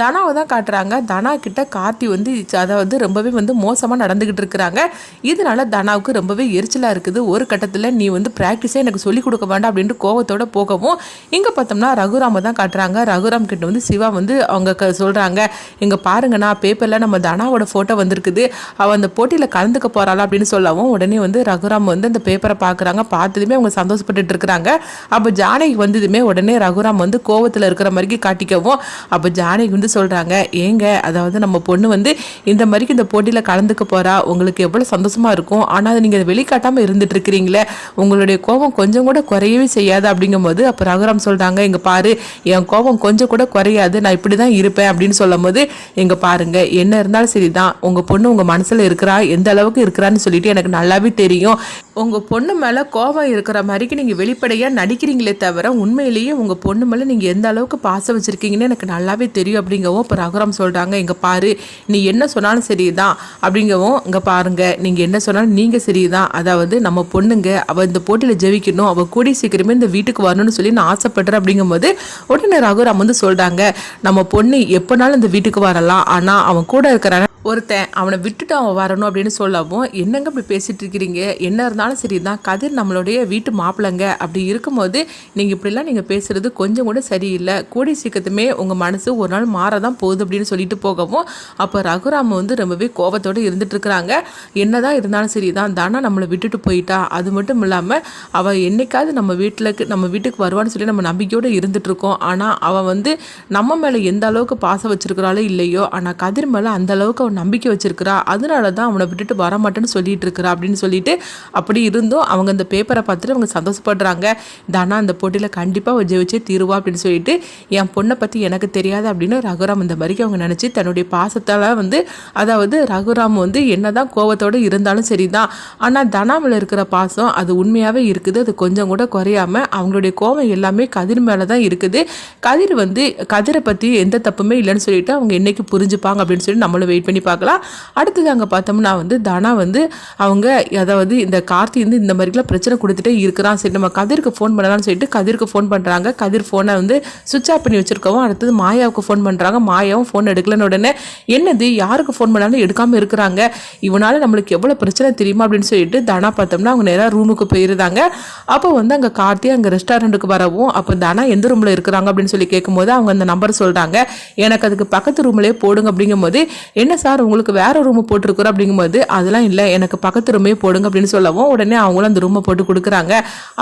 தனாவை தான் காட்டுறாங்க. தனா கிட்ட கார்த்தி வந்து அதாவது ரொம்பவே வந்து மோசமாக நடந்துக்கிட்டு இருக்கிறாங்க. இதனால தனாவுக்கு ரொம்பவே எரிச்சலாக இருக்குது. ஒரு கட்டத்தில் நீ வந்து ப்ராக்டிஸே எனக்கு சொல்லிக் கொடுக்க வேண்டாம் அப்படின்ட்டு கோவத்தோட போகவும் இங்கே பார்த்தோம்னா ரகுராமை தான் காட்டுறாங்க. ரகுராம் கிட்ட வந்து சிவா வந்து அவங்க க சொல்கிறாங்க இங்கே பாருங்கண்ணா பேப்பரில் நம்ம தனாவோட ஃபோட்டோ வந்திருக்குது. அவள் அந்த போட்டியில் கலந்துக்க போகிறாளா அப்படின்னு சொல்லவும் உடனே வந்து ரகுராம் வந்து அந்த பேப்பரை பார்க்குறாங்க பார்த்ததுமே அவங்க சந்தோஷப்பட்டுட்டு இருக்கிறாங்க. அப்போ ஜானகி வந்ததுமே உடனே ரகுராம் வந்து கோவத்தில் இருக்கிற மாதிரி காட்டிக்கவும் அப்போ ஜானகி வந்து சொல்கிறாங்க ஏங்க அதாவது நம்ம பொண்ணு வந்து இந்த மாதிரிக்கு இந்த போட்டியில் கலந்துக்க போகிறா உங்களுக்கு எவ்வளோ சந்தோஷமாக இருக்கும் ஆனால் அதை நீங்கள் வெளிக்காட்டாமல் இருந்துட்டு இருக்கிறீங்களே உங்களுடைய கோபம் கொஞ்சம் கூட குறையவே செய்யாது. அப்படிங்கும்போது அப்போ ரகுராம் சொல்கிறாங்க இங்கே பாரு என் கோபம் கொஞ்சம் கூட குறையாது நான் இப்படி தான் இருப்பேன் அப்படின்னு சொல்லும் போது இங்கே பாருங்க என்ன இருந்தாலும் சரி தான் உங்கள் பொண்ணு உங்கள் மனசில் இருக்கிறா எந்த அளவுக்கு இருக்கிறான்னு சொல்லிட்டு எனக்கு நல்லாவே தெரியும் உங்கள் பொண்ணு மேலே கோபம் இருக்கிற மாதிரிக்கு நீங்கள் வெளிப்படையாக நடிக்கிறீங்களே தவிர உண்மையிலேயே உங்கள் பொண்ணு மேலே நீங்கள் எந்த அளவுக்கு பாசம் வச்சுருக்கீங்கன்னு எனக்கு நல்லாவே தெரியும் அப்படிங்கவும் இப்போ ரகுராம் சொல்கிறாங்க இங்கே பாரு நீ என்ன சொன்னாலும் சரிதான் அப்படிங்கவும் இங்கே பாருங்கள் நீங்கள் என்ன சொன்னாலும் நீங்கள் சரிதான். அதாவது நம்ம பொண்ணுங்க அவள் இந்த போட்டியில் ஜெயிக்கணும் அவள் கூடி சீக்கிரமே இந்த வீட்டுக்கு வரணும்னு சொல்லி நான் ஆசைப்படுறேன் அப்படிங்கும்போது உடனே ரகுராம் வந்து சொல்கிறாங்க நம்ம பொண்ணு எப்போனாலும் இந்த வீட்டுக்கு வரலாம். ஆனால் அவன் கூட இருக்கிற ஒருத்தன் அவனை விட்டுட்டு அவன் வரணும் அப்படின்னு சொல்லவும் என்னங்க இப்படி பேசிகிட்டு இருக்கிறீங்க என்ன இருந்தாலும் சரி தான் கதிர் நம்மளுடைய வீட்டு மாப்பிள்ளைங்க. அப்படி இருக்கும்போது நீங்கள் இப்படிலாம் நீங்கள் பேசுகிறது கொஞ்சம் கூட சரியில்லை. கூடி சீக்கிரத்துமே உங்கள் மனசு ஒரு நாள் மாறதான் போகுது அப்படின்னு சொல்லிட்டு போகவும் அப்போ ரகுராம் வந்து ரொம்பவே கோபத்தோடு இருந்துட்டு என்ன தான் இருந்தாலும் சரி தான் தானா நம்மளை விட்டுட்டு போயிட்டா? அது மட்டும் இல்லாமல் அவள் என்னைக்காவது நம்ம வீட்டிலக்கு நம்ம வீட்டுக்கு வருவான்னு சொல்லி நம்ம நம்பிக்கையோடு இருந்துகிட்ருக்கோம் ஆனால் அவள் வந்து நம்ம மேலே எந்த அளவுக்கு பாசம் வச்சுருக்குறாளோ இல்லையோ ஆனால் கதிர் மேலே அந்த அளவுக்கு ஒரு நம்பிக்கை வச்சிருக்கிறா. அதனால தான் அவனை விட்டுட்டு வர மாட்டேன்னு சொல்லிட்டு இருக்கிறா அப்படின்னு சொல்லிட்டு அப்படி இருந்தும் அவங்க அந்த பேப்பரை பார்த்துட்டு அவங்க சந்தோஷப்படுறாங்க. தானா அந்த போட்டியில் கண்டிப்பாக அவள் ஜெயிச்சே தீருவா அப்படின்னு சொல்லிட்டு என் பொண்ணை பற்றி எனக்கு தெரியாது அப்படின்னு ரகுராம் இந்த மாதிரிக்கு அவங்க நினச்சி தன்னுடைய பாசத்தால் வந்து அதாவது ரகுராம் வந்து என்னதான் கோவத்தோடு இருந்தாலும் சரி தான் ஆனால் தனாவில் இருக்கிற பாசம் அது உண்மையாகவே இருக்குது. அது கொஞ்சம் கூட குறையாம அவங்களுடைய கோவம் எல்லாமே கதிர் மேலே தான் இருக்குது. கதிர் வந்து கதிரை பற்றி எந்த தப்புமே இல்லைன்னு சொல்லிட்டு அவங்க என்னைக்கு புரிஞ்சுப்பாங்க அப்படின்னு சொல்லி நம்மளும் வெயிட் பண்ணி பார்க்கலாம். அடுத்தது அங்கே பார்த்தோம்னா வந்து தனா வந்து அவங்க அதாவது இந்த கார்த்தி வந்து இந்த மாதிரிலாம் பிரச்சனை கொடுத்துட்டே இருக்கிறான். சரி நம்ம கதிருக்கு ஃபோன் பண்ணலாம்னு சொல்லிட்டு கதிருக்கு ஃபோன் பண்ணுறாங்க கதிர் ஃபோனை வந்து சுவிச் ஆஃப் பண்ணி வச்சிருக்கவும் அடுத்தது மாயாவுக்கு ஃபோன் பண்ணுறாங்க மாயாவும் ஃபோன் எடுக்கலன்னு உடனே என்னது யாருக்கு ஃபோன் பண்ணாலும் எடுக்காமல் இருக்கிறாங்க? இவனால நம்மளுக்கு எவ்வளோ பிரச்சனை தெரியுமா அப்படின்னு சொல்லிட்டு தனா பார்த்தோம்னா அவங்க நேராக ரூமுக்கு போயிருந்தாங்க. அப்போ வந்து அங்கே கார்த்தி அங்கே ரெஸ்டாரண்ட்டுக்கு வரவும் அப்போ தனா எந்த ரூமில் இருக்கிறாங்க அப்படின்னு சொல்லி கேட்கும்போது அவங்க அந்த நம்பர் சொல்கிறாங்க எனக்கு அதுக்கு பக்கத்து ரூம்லேயே போடுங்க அப்படிங்கும்போது என்ன சார் சார் உங்களுக்கு வேற ரூம் போட்டிருக்கிறோம் அப்படிங்கும்போது அதெல்லாம் இல்லை எனக்கு பக்கத்து ரூமே போடுங்க அப்படின்னு சொல்லவும் உடனே அவங்களும் அந்த ரூமை போட்டு கொடுக்குறாங்க.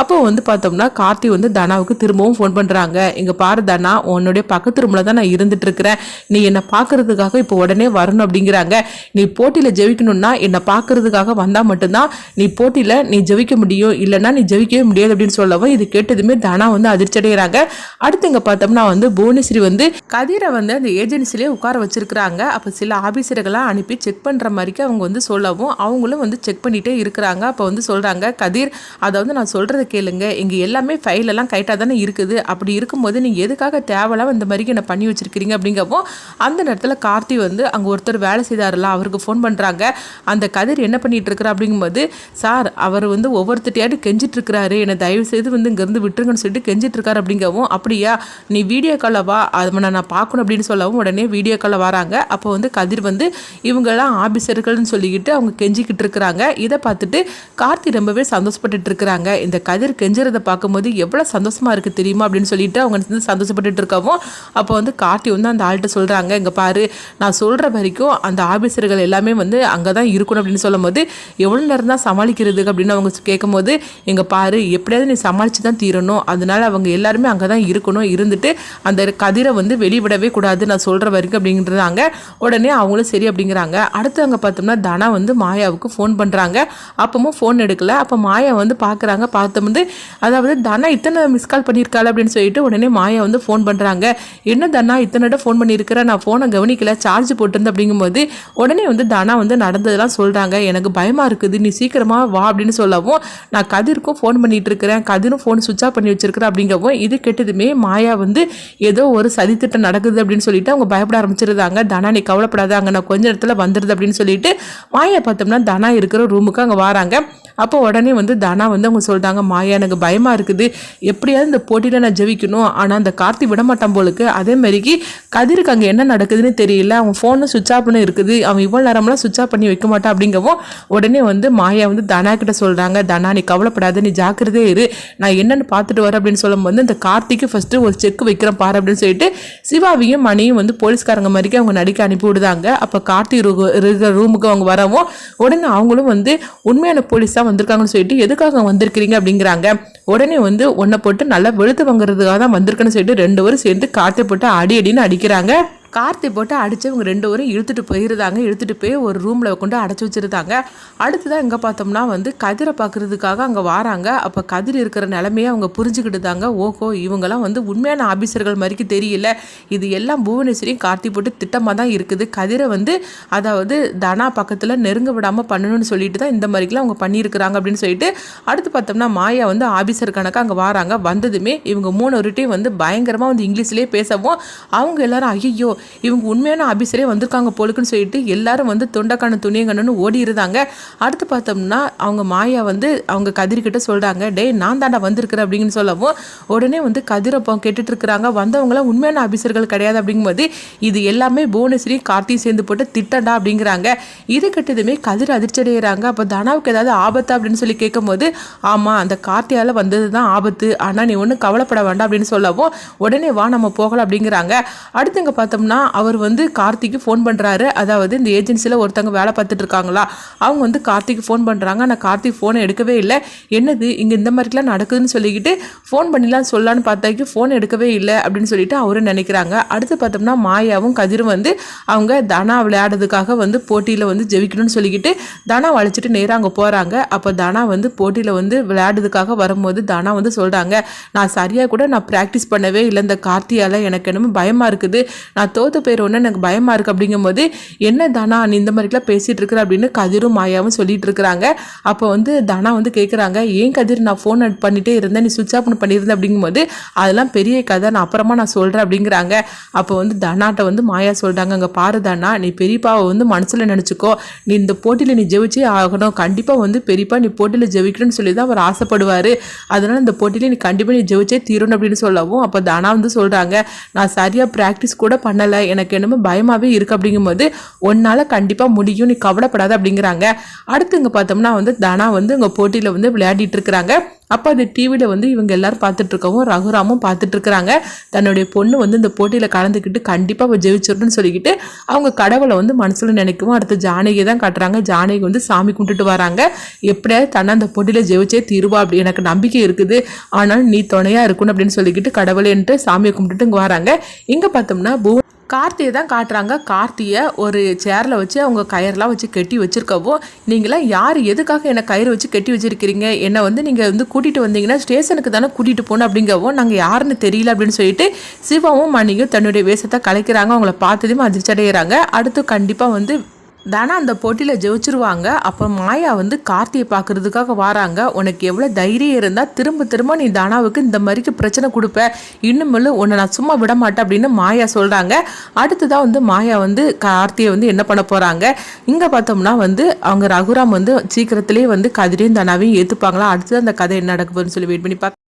அப்போ வந்து பார்த்தோம்னா கார்த்தி வந்து தனாவுக்கு திரும்பவும் ஃபோன் பண்ணுறாங்க இங்கே பாரு தனா உன்னுடைய பக்கத்து ரூமில் தான் நான் இருந்துட்டு இருக்கிறேன் நீ என்னை பார்க்கறதுக்காக இப்போ உடனே வரணும் அப்படிங்கிறாங்க. நீ போட்டியில் ஜெயிக்கணும்னா என்னை பார்க்கறதுக்காக வந்தால் மட்டும்தான். நீ போட்டியில் நீ ஜெயிக்க முடியும். இல்லைன்னா நீ ஜெயிக்கவே முடியாது அப்படின்னு சொல்லவும் இது கேட்டதுமே தனா வந்து அதிர்ச்சடைகிறாங்க அடுத்து இங்கே பார்த்தோம்னா வந்து புவனேஸ்வரி வந்து கதிரை வந்து அந்த ஏஜென்சிலே உட்கார வச்சிருக்கிறாங்க. அப்போ சில ஆபீசர் ஆபீசர்கள்லாம் அனுப்பி செக் பண்ணுற மாதிரிக்கு அவங்க வந்து சொல்லவும் அவங்களும் வந்து செக் பண்ணிகிட்டே இருக்கிறாங்க. அப்போ வந்து சொல்கிறாங்க கதிர் அதை வந்து நான் சொல்கிறத கேளுங்க. இங்கே எல்லாமே ஃபைலெல்லாம் கைட்டாக தானே இருக்குது. அப்படி இருக்கும்போது நீங்கள் எதுக்காக தேவையில்லாம இந்த மாதிரிக்கு என்னை பண்ணி வச்சுருக்கிறீங்க? அப்படிங்கவும் அந்த நேரத்தில் கார்த்தி வந்து அங்கே ஒருத்தர் வேலை செய்தார்ல அவருக்கு ஃபோன் பண்ணுறாங்க அந்த கதிர் என்ன பண்ணிட்டு இருக்கிற அப்படிங்கும்போது சார் அவர் வந்து ஒவ்வொருத்தட்டையாட்டு கெஞ்சிட்ருக்கிறாரு என்னை தயவு செய்து வந்து இங்கேருந்து விட்டுருங்கன்னு சொல்லிட்டு கெஞ்சிட்டுருக்காரு அப்படிங்கவும் அப்படியா? நீ வீடியோ காலில் வா. அதை நான் பார்க்கணும் அப்படின்னு சொல்லவும் உடனே வீடியோ காலில் வராங்க. அப்போ வந்து கதிர் வந்து இவங்கெல்லாம் ஆபிசர்கள்னு சொல்லிக்கிட்டு அவங்க கெஞ்சிக்கிட்டு இருக்கிறாங்க. இதை பார்த்துட்டு கார்த்தி ரொம்பவே சந்தோஷப்பட்டுட்டு இருக்கிறாங்க. இந்த கதிர் கெஞ்சுறதை பார்க்கும்போது எவ்வளோ சந்தோஷமாக இருக்குது தெரியுமா அப்படின்னு சொல்லிட்டு அவங்க வந்து சந்தோஷப்பட்டுட்டு இருக்கவும் அப்போ வந்து கார்த்தி வந்து அந்த ஆள்கிட்ட சொல்கிறாங்க இங்கே பாரு நான் சொல்கிற வரைக்கும் அந்த ஆபீசர்கள் எல்லாமே வந்து அங்கே தான் இருக்கணும் அப்படின்னு சொல்லும்போது எவ்வளோ நேரம் தான் சமாளிக்கிறது? அப்படின்னு அவங்க கேட்கும்போது இங்கே பாரு எப்படியாவது நீ சமாளித்து தான் தீரணும். அதனால அவங்க எல்லாருமே அங்கே தான் இருக்கணும். இருந்துட்டு அந்த கதிரை வந்து வெளிவிடவே கூடாது. நான் சொல்கிற வரைக்கும் அப்படின்றாங்க. உடனே அவங்களும் சரி அப்படிங்கிறாங்க. அடுத்து அங்கே பார்த்தோம்னா தனா வந்து மாயாவுக்கு ஃபோன் பண்ணுறாங்க அப்பவும் ஃபோன் எடுக்கல. அப்போ மாயா வந்து பார்க்குறாங்க. பார்த்து வந்து அதாவது தனா இத்தனை மிஸ் கால் பண்ணியிருக்காள் அப்படின்னு சொல்லிட்டு உடனே மாயா வந்து ஃபோன் பண்ணுறாங்க என்ன தனா இத்தனை ஃபோன் பண்ணியிருக்கிறேன் நான் ஃபோனை கவனிக்கல. சார்ஜ் போட்டிருந்தேன் அப்படிங்கும்போது உடனே வந்து தனா வந்து நடந்ததெல்லாம் சொல்கிறாங்க எனக்கு பயமாக இருக்குது. நீ சீக்கிரமாக வா அப்படின்னு சொல்லவும் நான் கதிர்க்கும் ஃபோன் பண்ணிகிட்டு இருக்கிறேன் கதிரும் ஃபோன் சுவிட்ச் ஆஃப் பண்ணி வச்சிருக்கிறேன் அப்படிங்கவும் இது கெட்டதுமே மாயா வந்து ஏதோ ஒரு சதித்திட்டம் நடக்குது அப்படின்னு சொல்லிட்டு அவங்க பயப்பட ஆரம்பிச்சிருந்தாங்க. தனா நீ கவலைப்படாத. அங்கே நான் கொஞ்ச நேரத்தில் வந்துடுது அப்படின்னு சொல்லிட்டு மாயா பார்த்தோம்னா தனா இருக்கிற ரூமுக்கு அங்கே வராங்க. அப்போ உடனே வந்து தனா வந்து அவங்க சொல்கிறாங்க மாயா எனக்கு பயமாக இருக்குது. எப்படியாவது இந்த போட்டியில் நான் ஜெயிக்கணும். ஆனால் அந்த கார்த்தி விட மாட்டான் போலுக்கு. அதே மாதிரிக்கு கதிருக்கு அங்கே என்ன நடக்குதுன்னு தெரியல. அவன் ஃபோனும் சுவிச் ஆஃப் பண்ணி இருக்குது. அவன் இவ்வளோ நேரம்லாம் சுவிச் ஆஃப் பண்ணி வைக்க மாட்டான். அப்படிங்கவும் உடனே வந்து மாயா வந்து தனா கிட்ட சொல்கிறாங்க தனா நீ கவலைப்படாத. நீ ஜாக்கிரதே இரு. நான் என்னென்னு பார்த்துட்டு வரேன். அப்படின்னு சொல்லும்போது இந்த கார்த்திக்கு ஃபஸ்ட்டு ஒரு செக் வைக்கிறேன் பாரு அப்படின்னு சொல்லிட்டு சிவாவையும் மணியும் வந்து போலீஸ்காரங்க மாதிரிக்கு அவங்க நடிக்க அனுப்பி விடுதாங்க அப்போ கார்த்தி இருக்கிற ரூமுக்கு அவங்க வரவும் உடனே அவங்களும் வந்து உண்மையான போலீஸ் தான் வந்திருக்காங்கன்னு சொல்லிட்டு எதுக்காக வந்திருக்கிறீங்க? அப்படிங்கிறாங்க. உடனே வந்து ஒன்றை போட்டு நல்லா வெளுத்து வாங்குறதுக்காக தான் வந்திருக்குன்னு சொல்லிட்டு ரெண்டு பேரும் சேர்ந்து காற்றை போட்டு அடி அடின்னு அடிக்கிறாங்க. கார்த்தி போட்டு அடித்து இவங்க ரெண்டு பேரும் இழுத்துட்டு போயிருந்தாங்க. இழுத்துட்டு போய் ஒரு ரூமில் கொண்டு அடைச்சி வச்சிருந்தாங்க. அடுத்ததான் எங்கே பார்த்தோம்னா வந்து கதிரை பார்க்குறதுக்காக அங்கே வராங்க. அப்போ கதிர் இருக்கிற நிலமையை அவங்க புரிஞ்சுக்கிட்டுதாங்க ஓஹோ இவங்கெல்லாம் வந்து உண்மையான ஆபீசர்கள் மாதிரிக்கு தெரியல. இது எல்லாம் புவனேஸ்வரியும் கார்த்தி போட்டு திட்டமாக தான் இருக்குது. கதிரை வந்து அதாவது தனா பக்கத்தில் நெருங்க விடாமல் பண்ணணும்னு சொல்லிட்டு தான் இந்த மாதிரிக்கெல்லாம் அவங்க பண்ணியிருக்கிறாங்க அப்படின்னு சொல்லிட்டு அடுத்து பார்த்தோம்னா மாயா வந்து ஆபீசர் கணக்காக அங்கே வராங்க. வந்ததுமே இவங்க மூணு ஒருட்டையும் வந்து பயங்கரமாக வந்து இங்கிலீஷ்லேயே பேசவும். அவங்க எல்லாரும் ஐயோ இவங்க உண்மையான ஆபீசரே வந்திருக்காங்க போலுக்குன்னு சொல்லிட்டு எல்லாரும் வந்து தொண்டக்கான துணியங்கன்னு ஓடி இருந்தாங்க. அடுத்து பார்த்தோம்னா அவங்க மாயா வந்து அவங்க கதிர்கிட்ட சொல்கிறாங்க டேய் நான் தாண்டா வந்திருக்கிறேன் அப்படின்னு சொல்லவும் உடனே வந்து கதிரப்போ கேட்டுட்டு இருக்கிறாங்க. வந்தவங்களாம் உண்மையான ஆபீசர்கள் கிடையாது அப்படிங்கும்போது இது எல்லாமே புவனேஸ்வரி கார்த்தி சேர்ந்து போட்டு திட்டண்டா அப்படிங்கிறாங்க. இது கட்டதுமே கதிர் அதிர்ச்சி அடைகிறாங்க அப்போ தனாவுக்கு ஏதாவது ஆபத்தா அப்படின்னு சொல்லி கேட்கும்போது ஆமாம் அந்த கார்த்தியால் வந்தது தான் ஆபத்து. ஆனால் நீ ஒன்றும் கவலைப்பட வேண்டாம் அப்படின்னு சொல்லவும் உடனே வா நம்ம போகலாம் அப்படிங்கிறாங்க. அடுத்து இங்கே சொன்னால் அவர் வந்து கார்த்திக்கு ஃபோன் பண்ணுறாரு அதாவது இந்த ஏஜென்சியில் ஒருத்தவங்க வேலை பார்த்துட்டு இருக்காங்களா? அவங்க வந்து கார்த்திக்கு ஃபோன் பண்ணுறாங்க ஆனால் கார்த்திக் ஃபோனை எடுக்கவே இல்லை. என்னது? இங்கே இந்த மாதிரிலாம் நடக்குதுன்னு சொல்லிக்கிட்டு ஃபோன் பண்ணிலாம் சொல்லலான்னு பார்த்தாக்கி ஃபோன் எடுக்கவே இல்லை அப்படின்னு சொல்லிட்டு அவரும் நினைக்கிறாங்க. அடுத்து பார்த்தோம்னா மாயாவும் கதிரும் வந்து அவங்க தனா விளையாடுறதுக்காக வந்து போட்டியில் வந்து ஜெயிக்கணும்னு சொல்லிக்கிட்டு தனா வளைச்சிட்டு நேராக அங்கே போகிறாங்க அப்போ தனா வந்து போட்டியில் வந்து விளையாடுறதுக்காக வரும்போது தனா வந்து சொல்கிறாங்க நான் சரியாக கூட நான் ப்ராக்டிஸ் பண்ணவே இல்லை. இந்த கார்த்தியால் எனக்கு என்னமோ பயமாக இருக்குது. நான் தோத்து போயிடுவோன்னு எனக்கு பயமாக இருக்குது அப்படிங்கும்போது என்ன தனா நீ இந்த மாதிரிலாம் பேசிகிட்டு இருக்கிற? அப்படின்னு கதிரும் மாயாவும் சொல்லிட்டு இருக்கிறாங்க. அப்போ வந்து தனா வந்து கேட்குறாங்க ஏன் கதிர் நான் ஃபோன் பண்ணிட்டே இருந்தேன். நீ சுவிச் ஆஃப் பண்ணியிருந்தேன் அப்படிங்கும்போது அதெல்லாம் பெரிய கதை. நான் அப்புறமா நான் சொல்கிறேன் அப்படிங்கிறாங்க. அப்போ வந்து தனாட்ட வந்து மாயா சொல்கிறாங்க அங்கே பாரு தானா நீ பெரியப்பாவை வந்து மனசில் நினச்சிக்கோ. நீ இந்த போட்டியில் நீ ஜெயிச்சே ஆகணும். கண்டிப்பாக வந்து பெரியப்பா நீ போட்டியில் ஜெயிக்கணும்னு சொல்லி தான் அவர் ஆசைப்படுவார். அதனால் இந்த போட்டியில் நீ கண்டிப்பாக நீ ஜெயிச்சே தீரணும் அப்படின்னு சொல்லவும் அப்போ தனா வந்து சொல்கிறாங்க நான் சரியாக ப்ராக்டிஸ் கூட பண்ணலை. எனக்கு என்னமோ பயமாகவே இருக்குது அப்படிங்கும்போது உன்னால் கண்டிப்பாக முடியும். நீ கவலைப்படாத அப்படிங்கிறாங்க. அடுத்து இங்கே பார்த்தோம்னா வந்து தனா வந்து இங்கே போட்டியில் வந்து விளையாடிட்டு இருக்கிறாங்க. அப்போ அந்த டிவியில் வந்து இவங்க எல்லாரும் பார்த்துட்டு இருக்கவும் ரகுராமும் பார்த்துட்டு இருக்கிறாங்க. தன்னுடைய பொண்ணு வந்து இந்த போட்டியில் கலந்துக்கிட்டு கண்டிப்பாக அவள் ஜெயிச்சிடணும்னு சொல்லிக்கிட்டு அவங்க கடவுளை வந்து மனசில் நினைக்கவும் அடுத்து ஜானகியை தான் காட்டுறாங்க. ஜானகி வந்து சாமி கும்பிட்டுட்டு வராங்க. எப்படியாவது தன்னை அந்த போட்டியில் ஜெயிச்சே தீருவா அப்படி எனக்கு நம்பிக்கை இருக்குது. ஆனால் நீ துணையாக இருக்கணும் அப்படின்னு சொல்லிக்கிட்டு கடவுளேன்ட்டு சாமியை கும்பிட்டுட்டு இங்கே வராங்க. இங்கே பார்த்தோம்னா பூ கார்த்தியை தான் காட்டுறாங்க. கார்த்தியை ஒரு சேரில் வச்சு அவங்க கயிறெலாம் வச்சு கட்டி வச்சுருக்கவும் நீங்களாம் யார் எதுக்காக என்னை கயிறு வச்சு கட்டி வச்சுருக்கிறீங்க? என்னை வந்து நீங்கள் வந்து கூட்டிகிட்டு வந்தீங்கன்னா ஸ்டேஷனுக்கு தானே கூட்டிகிட்டு போகணும் அப்படிங்கவும் நாங்கள் யாருன்னு தெரியல அப்படின்னு சொல்லிட்டு சிவாவும் மணியும் தன்னுடைய வேஷத்தை கலைக்கிறாங்க. அவங்கள பார்த்ததுமே அதிர்ச்சி அடைகிறாங்க அடுத்து கண்டிப்பாக வந்து தானா அந்த போட்டியில் ஜெயிச்சிருவாங்க. அப்போ மாயா வந்து கார்த்தியை பார்க்கறதுக்காக வராங்க. உனக்கு எவ்வளோ தைரியம் இருந்தால் திரும்ப திரும்ப நீ தானாவுக்கு இந்த மாதிரிக்கு பிரச்சனை கொடுப்ப. இன்னுமேலும் உன்னை நான் சும்மா விட மாட்டேன் அப்படின்னு மாயா சொல்கிறாங்க அடுத்ததாக வந்து மாயா வந்து கார்த்தியை வந்து என்ன பண்ண போகிறாங்க இங்கே பார்த்தோம்னா வந்து அவங்க ரகுராம் வந்து சீக்கிரத்திலே வந்து கதிரையும் தானாவையும் ஏற்றுப்பாங்களா அடுத்தது அந்த கதை என்ன நடக்க போகுதுன்னு சொல்லி வெயிட் பண்ணி பார்க்க